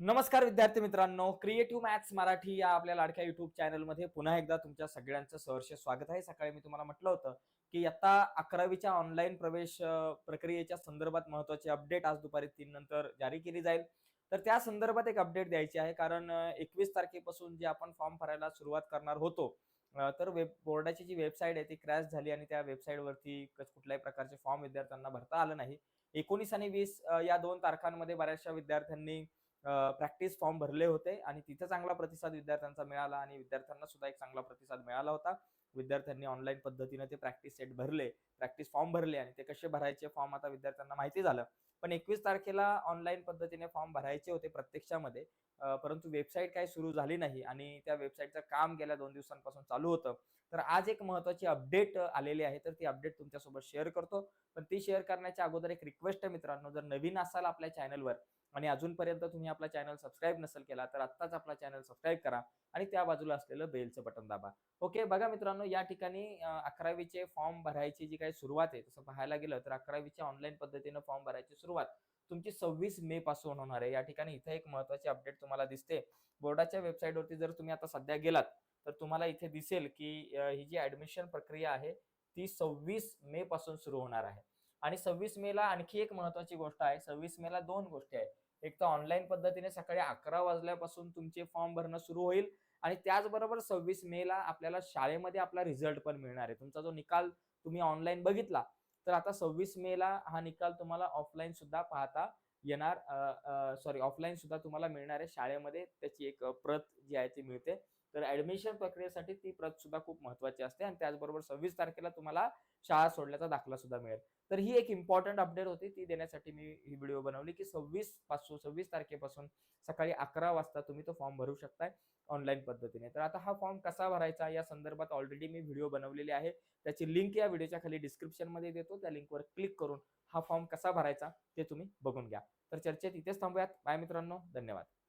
नमस्कार विद्यार्थी मित्रांनो क्रिएटिव्ह मॅथ्स मराठी या आपल्या लाडक्या युट्यूब चॅनलमध्ये पुन्हा एकदा तुमच्या सगळ्यांचं सहर्ष स्वागत आहे. सकाळी मी तुम्हाला म्हटलं होतं की आता अकरावीच्या ऑनलाईन प्रवेश प्रक्रियेच्या संदर्भात महत्वाची अपडेट आज दुपारी तीन नंतर जारी केली जाईल. तर त्या संदर्भात एक अपडेट द्यायची आहे कारण एकवीस तारखेपासून जे आपण फॉर्म भरायला सुरुवात करणार होतो तर वेब बोर्डाची जी वेबसाईट आहे ती क्रॅश झाली आणि त्या वेबसाईटवरती कुठल्याही प्रकारचे फॉर्म विद्यार्थ्यांना भरता आलं नाही. एकोणीस आणि वीस या दोन तारखांमध्ये बऱ्याचशा विद्यार्थ्यांनी प्रॅक्टिस फॉर्म भरले होते आणि तिथे चांगला प्रतिसाद विद्यार्थ्यांचा मिळाला आणि विद्यार्थ्यांना सुद्धा एक चांगला प्रतिसाद मिळाला होता. विद्यार्थ्यांनी ऑनलाईन पद्धतीने ते प्रॅक्टिस सेट भरले प्रॅक्टिस फॉर्म भरले आणि ते कसे भरायचे फॉर्म आता विद्यार्थ्यांना माहिती झालं. पण एकवीस तारखेला ऑनलाईन पद्धतीने फॉर्म भरायचे होते प्रत्यक्षामध्ये परंतु वेबसाईट काही सुरू झाली नाही आणि त्या वेबसाईटचं काम गेल्या दोन दिवसांपासून चालू होतं. तर आज एक महत्वाची अपडेट आलेली आहे तर ती अपडेट तुमच्यासोबत शेअर करतो. पण ती शेअर करण्याच्या अगोदर एक रिक्वेस्ट आहे मित्रांनो जर नवीन असाल आपल्या चॅनलवर आणि अजूनपर्यंत तुम्ही आपला चॅनल सबस्क्राईब नसेल केला तर आत्ताच आपला चॅनल सबस्क्राईब करा आणि त्या बाजूला असलेलं बेलचं बटन दाबा. ओके बघा मित्रांनो या ठिकाणी अकरावीचे फॉर्म भरायची जी काही सुरुवात आहे तसं पाहायला गेलं तर अकरावीच्या ऑनलाईन पद्धतीनं फॉर्म भरायची सुरुवात तुमची सव्वीस मे पासून होणार आहे. या ठिकाणी इथे एक महत्वाची अपडेट तुम्हाला दिसते. बोर्डाच्या वेबसाईटवरती जर तुम्ही आता सध्या गेलात तर तुम्हाला इथे दिसेल की ही जी ऍडमिशन प्रक्रिया आहे ती सव्वीस मे पासून सुरू होणार आहे. आणि सव्वीस मे ला आणखी एक महत्वाची गोष्ट आहे सव्वीस मे ला दोन गोष्टी आहेत. एक तर ऑनलाईन पद्धतीने सकाळी अकरा वाजल्यापासून तुमचे फॉर्म भरणं सुरू होईल आणि त्याचबरोबर सव्वीस मे ला आपल्याला शाळेमध्ये आपला रिझल्ट पण मिळणार आहे. तुमचा जो निकाल तुम्ही ऑनलाईन बघितला तर आता सव्वीस मे ला हा निकाल तुम्हाला ऑफलाईन सुद्धा पाहता येणार सॉरी ऑफलाईन सुद्धा तुम्हाला मिळणार आहे शाळेमध्ये. त्याची एक प्रत जी आहे ती मिळते. तर ऍडमिशन प्रक्रियेसाठी ती प्रत सुद्धा खूप महत्वाची असते आणि त्याचबरोबर सव्वीस तारखेला तुम्हाला शाळा सोडल्याचा दाखला सुद्धा मिळेल. तर ही एक इम्पॉर्टंट अपडेट होती. ती देण्यासाठी मी ही व्हिडिओ बनवली की सव्वीसपासून सव्वीस तारखेपासून सकाळी अकरा वाजता तुम्ही तो फॉर्म भरू शकताय ऑनलाईन पद्धतीने. तर आता हा फॉर्म कसा भरायचा या संदर्भात ऑलरेडी मी व्हिडिओ बनवलेली आहे. त्याची लिंक या व्हिडिओच्या खाली डिस्क्रिप्शनमध्ये देतो. त्या लिंकवर क्लिक करून हा फॉर्म कसा भरायचा ते तुम्ही बघून घ्या. तर चर्चेत इथेच थांबूयात. बाय मित्रांनो. धन्यवाद.